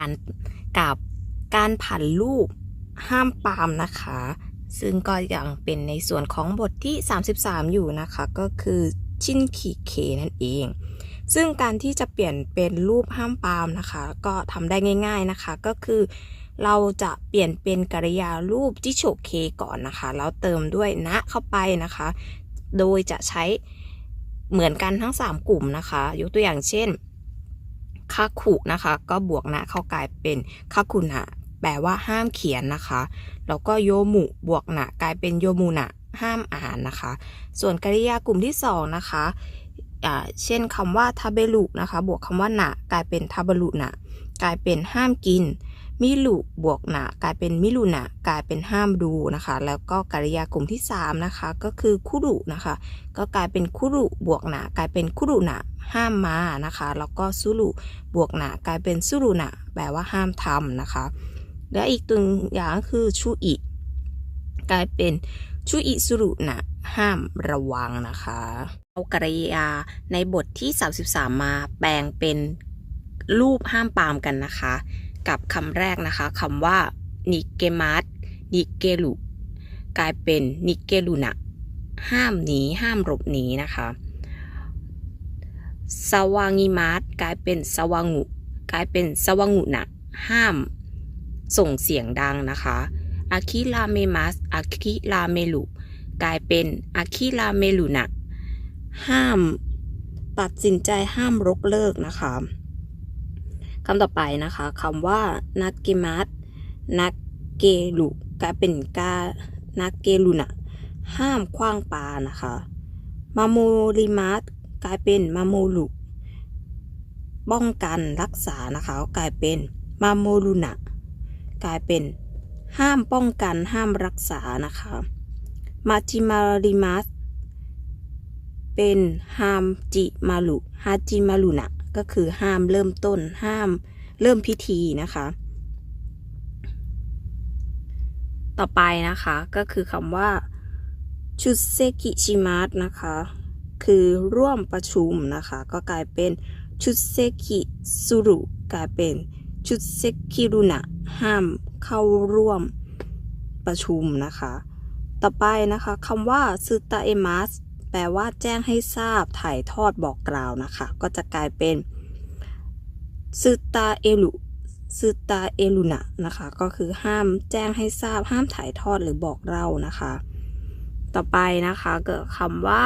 การกับการผันรูปห้ามปามนะคะ ซึ่งก็ยังเป็นในส่วนของบทที่ 33 อยู่นะคะ ก็คือชินขีเคนั่นเอง ซึ่งการที่จะเปลี่ยนเป็นรูปห้ามปามนะคะ ก็ทำได้ง่าย ๆนะคะ ก็คือเราจะเปลี่ยนเป็นกริยารูปจิโชเคก่อนนะคะ แล้วเติมด้วยนะเข้าไปนะคะ โดยจะใช้เหมือนกันทั้ง 3 กลุ่มนะคะ ยกตัวอย่างเช่นาคุนะคะ ก็บวกนะเข้ากลายเป็นคาคุนะแปลว่าห้ามเขียนนะคะ แล้วก็โยมุบวกนะกลายเป็นโยมุนะห้ามอ่านนะคะ ส่วนกริยากลุ่มที่สองนะคะเช่นคำว่าทาเบลุนะคะ บวกคำว่าหนะกลายเป็นทาเบลุนะกลายเป็นห้ามกิน มิลุบวกหนะกลายเป็นมิลุนะกลายเป็นห้ามดูนะคะ แล้วก็กริยากลุ่มที่สามนะคะ ก็คือคุรุนะคะ ก็กลายเป็นคุรุบวกหนะกลายเป็นคุรุนะห้ามมานะคะ แล้วก็สุรุบวกหนะกลายเป็นสุรุนะแปลว่าห้ามทำนะคะ และอีกตัวอย่างก็คือชูอิกลายเป็นชูอิสุรุนะห้ามระวังนะคะเอากริยาในบทที่ 33 มาแปลงเป็นรูปห้ามปามกันนะคะ กับคำแรกนะคะคำว่านิเกมัสนิเกลุกลายเป็นนิเกลุนะห้ามหนีห้ามหลบหนีนะคะสวางิมัสกลายเป็นสวางูกลายเป็นสวางูนะห้ามส่งเสียงดังนะคะอาคิลาเมมัสอาคิลาเมลุกลายเป็นอาคิลาเมลุนะห้ามตัดสินใจห้ามรกเลิกนะคะ คำต่อไปนะคะคำว่านักเกมัสนักเกลุกลายเป็นกานักเกลุนะห้ามคว้างปานะคะมาโมริมัสกลายเป็นมาโมลุป้องกันรักษานะคะก็กลายเป็นมาโมลุนะกลายเป็นห้ามป้องกันห้ามรักษานะคะมาจิมาริมัสเป็นห้ามจิมาลุฮาจิมาลุนะ ก็คือห้ามเริ่มต้นห้ามเริ่มพิธีนะคะ ต่อไปนะคะก็คือคำว่าชุดเซกิชิมัสนะคะ คือร่วมประชุมนะคะ ก็กลายเป็นชุดเซกิสุรุกลายเป็นชุดเซคิรุนะห้ามเข้าร่วมประชุมนะคะ ต่อไปนะคะคำว่าซึตาเอมัส แปลว่าแจ้งให้ทราบถ่ายทอดบอกกล่าวนะคะ ก็จะกลายเป็นซึตาเอลุซึตาเอลุนะนะคะ ก็คือห้ามแจ้งให้ทราบห้ามถ่ายทอดหรือบอกเล่านะคะ ต่อไปนะคะเกิดคำว่า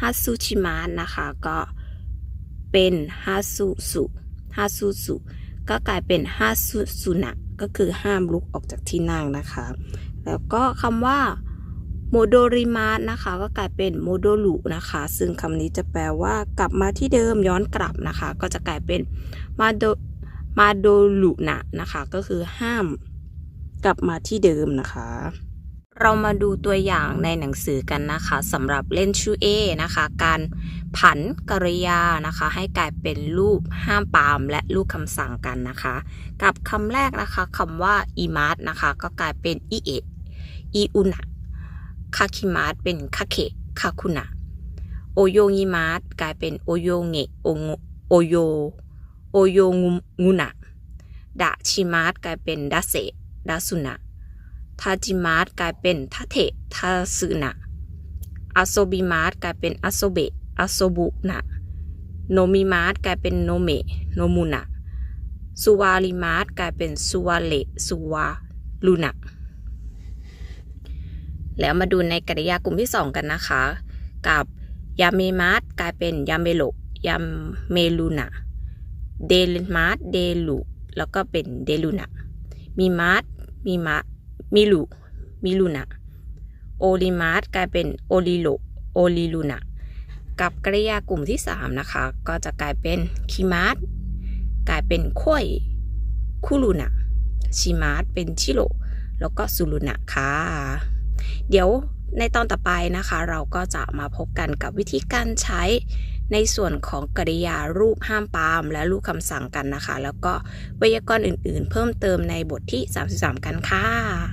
ฮัตสุชิมะนะคะก็เป็นฮัตสุสุฮัตสุสุก็กลายเป็นห้าสุสุนะก็คือห้ามลุกออกจากที่นั่งนะคะ แล้วก็คำว่า โมโดริมาสนะคะ ก็กลายเป็นโมโดลุนะคะ ซึ่งคำนี้จะแปลว่ากลับมาที่เดิมย้อนกลับนะคะ ก็จะกลายเป็นมาโดมาโดลุนะนะคะ ก็คือห้ามกลับมาที่เดิมนะคะ เรามาดูตัวอย่างในหนังสือกันนะคะสำหรับเล่นชูเอนะคะ การผันกริยานะคะ ให้กลายเป็นรูปห้ามปามและรูปคำสั่งกันนะคะ กับคำแรกนะคะคำว่าอีมาร์นะคะ ก็กลายเป็นอีเอะอีอุนะ คาคิมาร์เป็นคาเคคาคุนะโอโยงิมาร์กลายเป็นโอโยเงะโอโงโอโยโอโยงูงูนะดะชิมาร์กลายเป็นดาเซดาสุนะทาจิมาร์กลายเป็นทาเททาสึนะอาโซบิมาร์กลายเป็นอาโซเบะอาโซบุนะโนมิมาร์กลายเป็นโนเมะโนมุนะสุวาลิมาร์กลายเป็นสุวาเลสุวาลูนะ แล้วมาดูในกริยากลุ่มที่ 2 กันนะคะ กับยาเมมาร์กลายเป็นยาเมโลยาเมลูนะเดลมาร์เดลูแล้วก็เป็นเดลูนะมีมาร์มีมามิลุมิลุนะโอลิมาร์กลายเป็นโอลิโลโอลิลูนะกับกริยากลุ่มที่ 3 นะคะ ก็จะกลายเป็นคิมาร์กลายเป็นคุยคุลุนะชิมาร์เป็นชิโรแล้วก็สุลุนะค่ะ เดี๋ยวในตอนต่อไปนะคะ เราก็จะมาพบกันกับวิธีการใช้ในส่วนของกริยารูปห้ามปาม และรูปคำสั่งกันนะคะ แล้วก็ไวยากรณ์อื่นๆ เพิ่มเติมในบทที่ 33 กันค่ะ